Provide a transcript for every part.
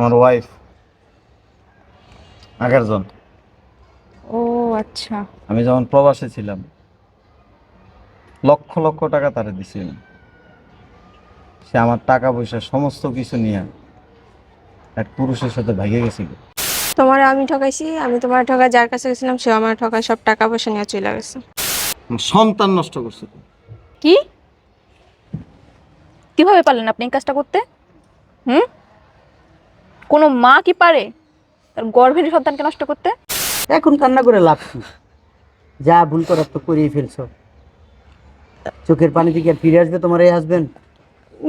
আমার ওয়াইফ আগের জন। ও আচ্ছা। আমি যখন প্রবাসে ছিলাম লক্ষ লক্ষ টাকা তারে দিছিল। সে আমার টাকা পয়সা সমস্ত কিছু নিয়ে এক পুরুষের সাথে ভেগে গেছিল। তোমার আমি ঠকাইছি আমি তোমার ঠকাই যার কাছে গেছিলাম সে আমার ঠকায় সব টাকা পয়সা নিয়ে চলে গেছে। সন্তান নষ্ট করছে। কি? কীভাবে পারলেন আপনি এই কাজটা করতে? হুম? কোনো মা কি পারে তার গর্ভের সন্তানকে নষ্ট করতে? এখন কান্না করে লাভ কি? যা ভুল করার তো করেই ফেলছো। চোখের পানি থেকে আর ফিরে আসবে তোমার এই হাজবেন্ড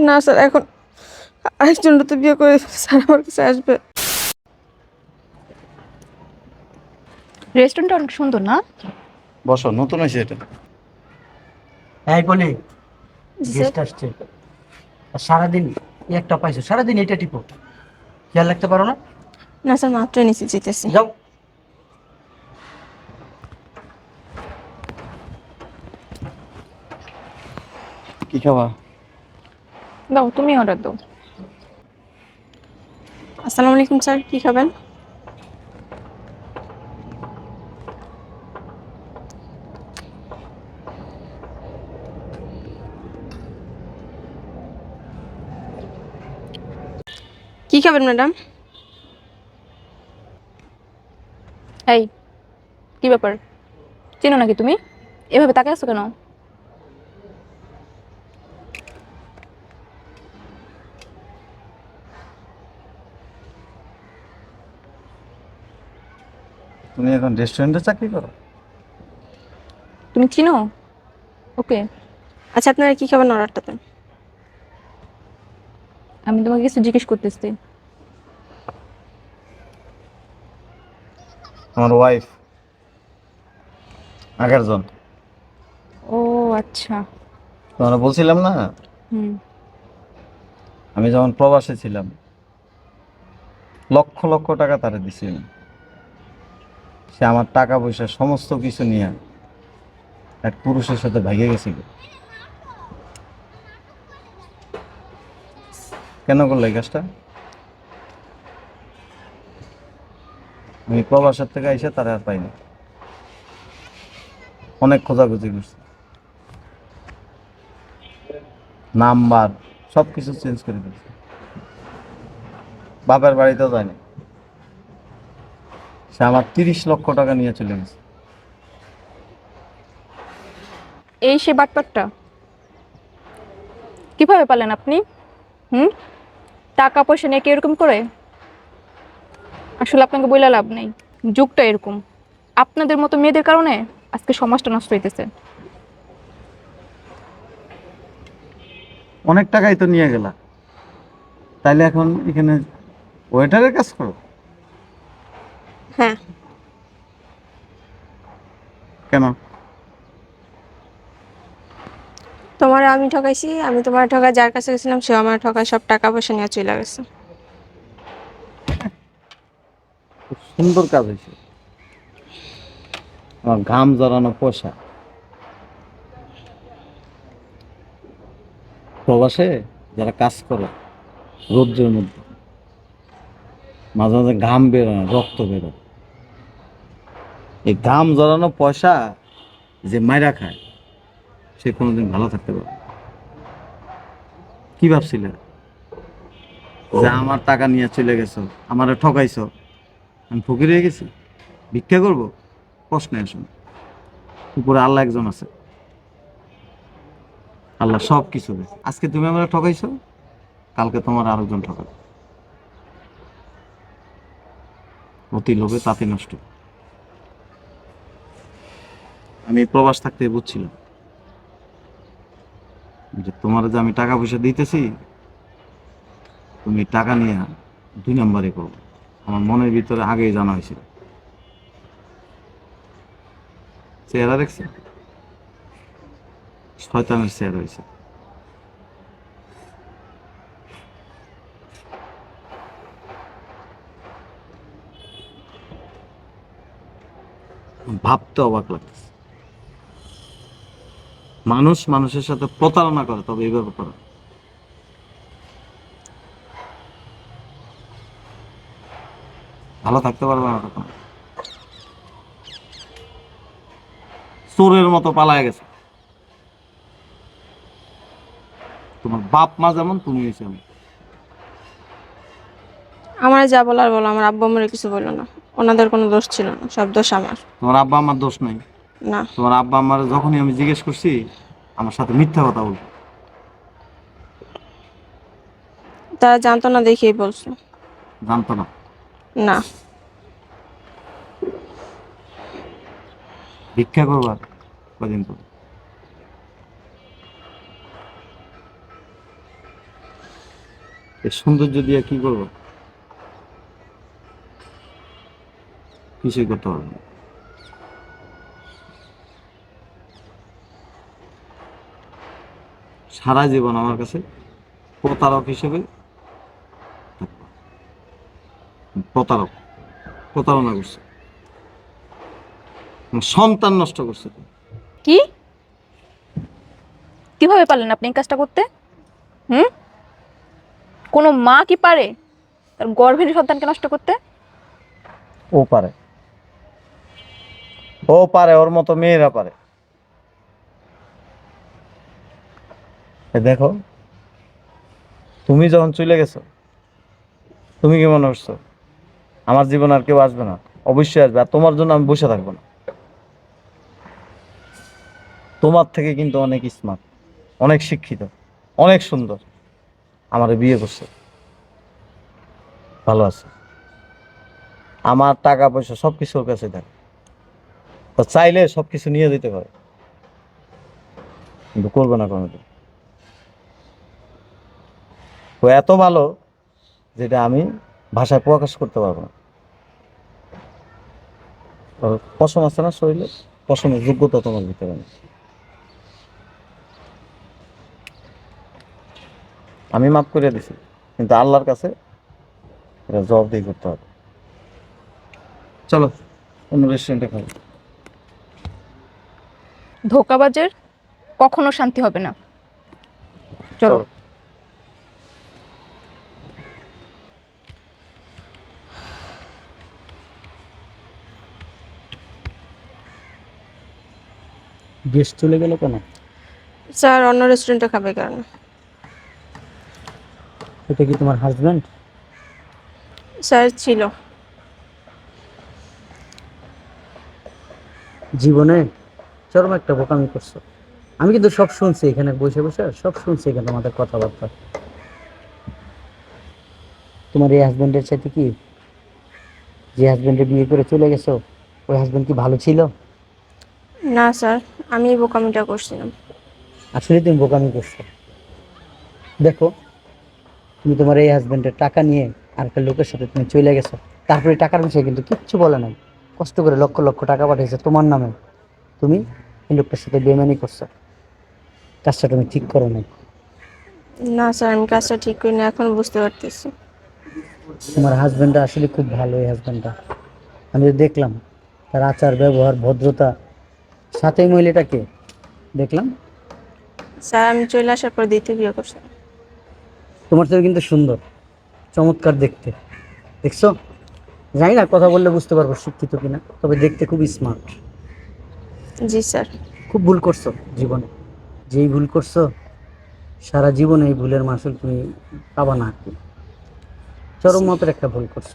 না স্যার এখন আরেকজন তো বিয়ে করে স্যার আমার কাছে আসবে। রেস্টুরেন্টটা অনেক সুন্দর না? বসো নতুন হয়েছে এটা। এই বলি গেস্ট আসছে। আর সারাদিন একটা পাইছো সারাদিন এটা টিপো। খেয়াল রাখতে পারো না? না স্যার মাত্র নিচে যেতেছি। যাও। কি খাবা? দাও তুমি অর্ডার দাও। আসসালামু আলাইকুম স্যার কি খাবেন? কি খাবেন ম্যাডাম? এই কি ব্যাপার? চেনো নাকি তুমি? এভাবে তাকে আছো কেন? তুমি এখন রেস্টুরেন্টে চাকরি করো? তুমি চিনো? ওকে। আচ্ছা আপনারা কি খাবেন অর্ডারটা দেন আমি তোমাকে কিছু জিজ্ঞেস করতেছি। আমার ওয়াইফ আগের জন। ও আচ্ছা। তোমরা বলছিলাম না? হুম। আমি যখন প্রবাসে ছিলাম লক্ষ লক্ষ টাকা তারে দিছিল। সে আমার টাকা পয়সা সমস্ত কিছু নিয়ে এক পুরুষের সাথে ভেগে গেছিল। কেন করল এই কাজটা? আমি প্রবাসের থেকে এসে তারা আর পাইনি। অনেক খোঁজাখুঁজি করছি। নাম্বার সব কিছু চেঞ্জ করে দিয়েছে। বাপের বাড়িতেও যায়নি। সে আমার তিরিশ লক্ষ টাকা নিয়ে চলে গেছে। এই সে বাটপাটটা। কীভাবে পালেন আপনি? হুম? টাকা পয়সা নিয়ে কি এরকম করে? আসলে আপনাকে বইলা লাভ নেই। যুগটা এরকম। আপনাদের মতো মেয়েদের কারণে আজকে সমাজটা নষ্ট হইতেছে। অনেক টাকাই তো নিয়ে গেলা। তাইলে এখন এখানে ওয়েটারের কাজ করো? হ্যাঁ। কেন? তোমার আমি ঠকাইছি, আমি তোমার ঠকাই, যার কাছে গেছিলাম সে আমার ঠকায়, সব টাকা পয়সা নিয়ে চলে গেছে। সুন্দর কাজ হয়েছে। আমার ঘাম জড়ানো পয়সা প্রবাসে যারা কাজ করে, রৌদ্রের মধ্যে, মাঝে মাঝে ঘাম বেরোয় রক্ত বেরোয় এই ঘাম জড়ানো পয়সা যে মাইরা খায় সে কোনোদিন ভালো থাকতে পারে না। কি ভাবছিলে? যে আমার টাকা নিয়ে চলে গেছো আমারে ঠকাইছো আমি ফকির হয়ে গেছি? ভিক্ষা করব? প্রশ্নে আসুন। উপরে আল্লাহ একজন আছে। আল্লাহ সব কিছু আজকে তুমি আমার ঠকাইছো কালকে তোমার আরেকজন ঠকাবে। অতি লোভে তাতে নষ্ট। আমি প্রবাস থাকতে বুঝছিলাম। যে তোমার যে আমি টাকা পয়সা দিতেছি, তুমি টাকা নিয়ে দুই নম্বরে করব আমার মনের ভিতরে আগেই জানা হয়েছিল চেহারা দেখছে? শয়তানের চেহারা হয়েছে। ভাবতে অবাক লাগতেছে। মানুষ মানুষের সাথে প্রতারণা করে তবে এইভাবে করে। ভালো থাকতে পারবে না তখন। চোরের মতো পালায় গেছে। তোমার বাপ মা যেমন তুমি সেমন আমার যা বলার বলো আমার আব্বা আমার কিছু বলল না। ওনাদের কোনো দোষ ছিল না সব দোষ আমার। তোমার আব্বা আমার দোষ নাই। না। তোমার আব্বা আমার যখনই আমি জিজ্ঞেস করছি আমার সাথে মিথ্যা কথা বলতো তারা জানতো না দেখেই বলছো। জানতো না। না। ভিক্ষা করবার কদিন পর? এই সৌন্দর্য দিয়ে কি করব? কিছুই করতে পারব না। সারা জীবন আমার কাছে প্রতারক হিসেবে প্রতারক। প্রতারণা করছে। সন্তান নষ্ট করছে। কি? কীভাবে পারলেন আপনি এই কাজটা করতে? হুম? কোনো মা কি পারে তার গর্ভের সন্তানকে নষ্ট করতে? ও পারে। ও পারে ওর মতো মেয়েরা পারে। দেখো, তুমি যখন চলে গেছো, তুমি কি মনে করছ আমার জীবন আর কেউ আসবে না, অবশ্যই আসবে, আর তোমার জন্য আমি বসে থাকব না। তোমার থেকে কিন্তু অনেক স্মার্ট অনেক শিক্ষিত, অনেক সুন্দর, আমার বিয়ে করছে। ভালো আছে। আমার টাকা পয়সা সব কিছু ওর কাছে থাকে। চাইলে সব কিছু নিয়ে দিতে পারে। কিন্তু করবে না কোনোদিন। ও এত ভালো যেটা আমি ভাষায় প্রকাশ করতে পারব না। পশম আছে না শরীরে? পশমের যোগ্যতা তোমার ভিতরে নেই। আমি মাফ করে দিছি কিন্তু আল্লাহর কাছে এটা জবাবদিহি করতে হবে। চলো অন্য রেস্টুরেন্টে খাব। ধোকাবাজের কখনো শান্তি হবে না। চলো। গেস্ট চলে গেল কেন? স্যার অন্য রেস্টুরেন্টে খাবে কারণ। এটা কি তোমার হাজব্যান্ড স্যার ছিল। জীবনে চরম একটা বোকামি করছ। আমি কিন্তু সব শুনছি এখানে বসে বসে সব শুনছি এখানে তোমাদের কথাবার্তা। তোমার এই হাজব্যান্ডের সাথে কি? যে হাজব্যান্ডের বিয়ে করে চলে গেছো ওই হাজব্যান্ড কি ভালো ছিল? না স্যার আমি বোকামিটা করছিলাম। আসলে তুমি বোকামি করছ। দেখো তুমি তোমার এই হাজব্যান্ডের টাকা নিয়ে আর একটা লোকের সাথে তুমি চলে গেছো। তারপরে টাকার বিষয়ে কিন্তু কিচ্ছু বলে নাই। কষ্ট করে লক্ষ লক্ষ টাকা পাঠিয়েছে তোমার নামে। তুমি এই লোকটার সাথে বেমানি করছ। কাজটা তুমি ঠিক করো নাই। না স্যার আমি কাজটা ঠিক করি না এখন বুঝতে পারতেছি। তোমার হাজব্যান্ডটা আসলে খুব ভালো এই হাজব্যান্ডটা আমি দেখলাম তার আচার ব্যবহার ভদ্রতা সাথে মহিলাটাকে দেখলাম। স্যার আমি চলে আসার পর দ্বিতীয় বিয়ে করছি। তোমার থেকে কিন্তু সুন্দর চমৎকার দেখতে। দেখছ? জানি না কথা বললে বুঝতে পারব শিক্ষিত কিনা তবে দেখতে খুব স্মার্ট জি স্যার। খুব ভুল করছ জীবনে। যেই ভুল করছ সারা জীবনে এই ভুলের মাসুল তুমি পাবা না আর কি। চরম মতের একটা ভুল করছ।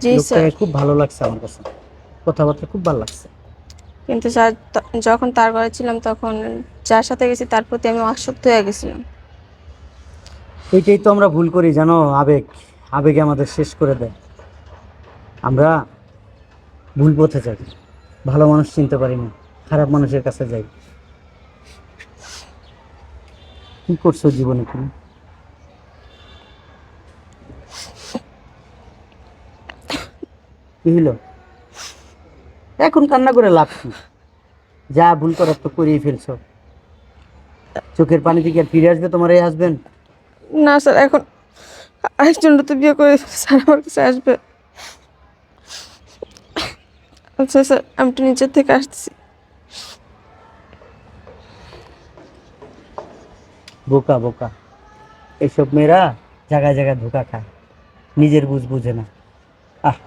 জি স্যার। খুব ভালো লাগছে আমার কাছে। কথাবার্তা খুব ভালো লাগছে। কিন্তু স্যার যখন তার ঘরে ছিলাম তখন যার সাথে গেছি তার প্রতি আমি আসক্ত হয়ে গেছিলাম। এইটাই তো আমরা ভুল করি, জানো, আবেগ। আবেগে আমাদের শেষ করে দেয়। আমরা ভুল পথে যাই। ভালো মানুষ চিনতে পারি না, খারাপ মানুষের কাছে যাই। কি করছ জীবনে তুমি? কি হলো? এখন কান্না করে লাভ কি? যা ভুল করার তো করেই ফেলছো। চোখের পানি থেকে আর ফিরে আসবে তোমার এই হাজবেন্ড না স্যার এখন আরেকজন তো বিয়ে করে স্যার আমার কাছে আসবে। আচ্ছা স্যার আমি একটু নিচের থেকে আসছি। বোকা বোকা। এইসব মেয়েরা জায়গায় জায়গায় ধোকা খায়। নিজের বুঝ বুঝে না। আহ।